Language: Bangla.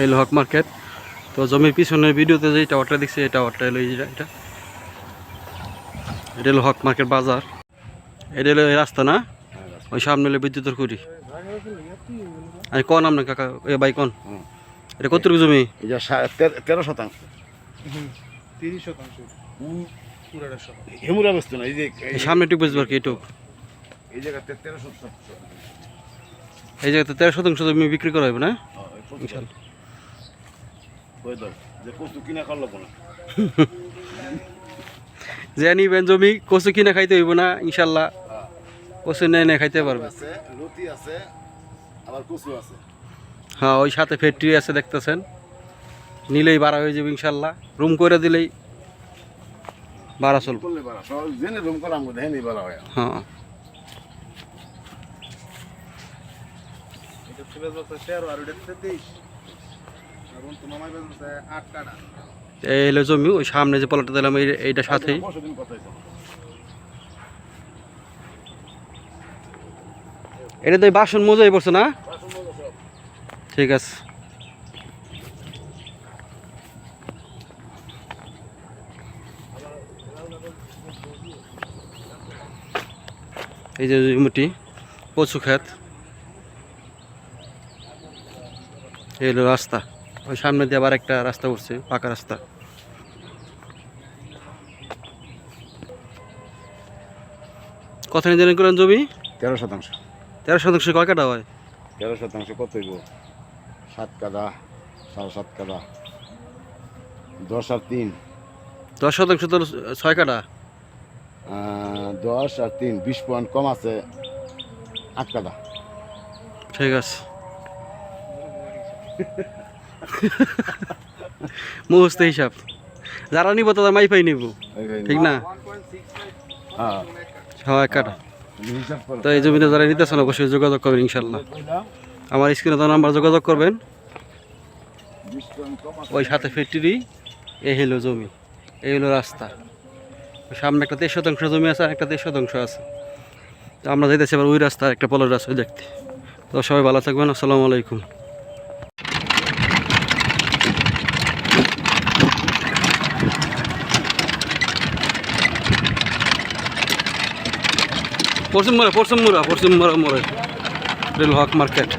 এই হক মার্কেট। তো জমির পিছনের ভিডিওতে যে টাওয়ারটা দেখছি এই টাওয়ারটা এলো এই এটা। এটা হলো হক মার্কেট বাজার। এটা হলো এই রাস্তা না? ওই সামনে হলো বিদ্যুতের খুঁটি। আমি কন আপনার কাকা? এ ভাই কন। এটা কতটুকু জমি? তেরো শতাংশ। তিরিশ শতাংশ। পুরাটা বস্তু না এই যে সামনে টুক কি এই জায়গাতে তেরো শতাংশ। এই জায়গাতে তেরো শতাংশ জমি বিক্রি করা হবে না? হ্যাঁ, দাও, যে কচু কিনা খাওয়া লাগবো না। যে নিবেন জমি কচু কিনা খাইতে হইব না ইনশাল্লাহ কচু নেই নেই খাইতে পারবে। রুটি আছে আবার কচু আছে। হ্যাঁ ওই সাথে ফ্যাক্টরি আছে দেখতেছেন। নিলেই বাড়া হয়ে যাবে ইনশাল্লাহ রুম করে দিলেই বাড়া চলবে। জেনে হয় হ্যাঁ। এটা ছিল তেরো আর ওটা তেইশ আর তো মামাই বলছে আট কাটা এই হলো জমি ওই সামনে যে পলাটা দিলাম এই এইটা সাথেই। এটা তো বাসন মজাই পড়ছে না। ঠিক আছে। এই যে জমিটি কচু এই হলো রাস্তা। ওই সামনে দিয়ে আবার একটা রাস্তা উঠছে পাকা রাস্তা। কত নির্ধারণ করেন জমি? তেরো শতাংশ। তেরো শতাংশ কয় কাটা হয়? তেরো শতাংশ কত হইব? সাত কাদা সাড়ে সাত কাদা দশ আর তিন। দশ শতাংশ তো ছয় কাটা দশ আর তিন বিশ পয়েন্ট কম আছে আট কাদা ঠিক আছে। মুহস্ত হিসাব। যারা নিব তাদের মাইফাই নিব। ঠিক না? হ্যাঁ। কাটা তো এই জমিতে যারা নিতেছেন অবশ্যই যোগাযোগ করবেন ইনশাল্লাহ আমার স্ক্রিনে তো নাম্বার যোগাযোগ করবেন। ওই সাথে ফ্যাক্টরি এই হলো জমি এই হলো রাস্তা। সামনে একটা তেইশ শতাংশ জমি আছে আর একটা তেইশ শতাংশ আছে। তো আমরা যাইতেছি এবার ওই রাস্তা একটা পলের রাস্তা দেখতে। তো সবাই ভালো থাকবেন আসসালামু আলাইকুম। পশ্চিম মোড়ে পশ্চিম মোড়া পশ্চিম মোড়া মোড়ে। রেল হক মার্কেট।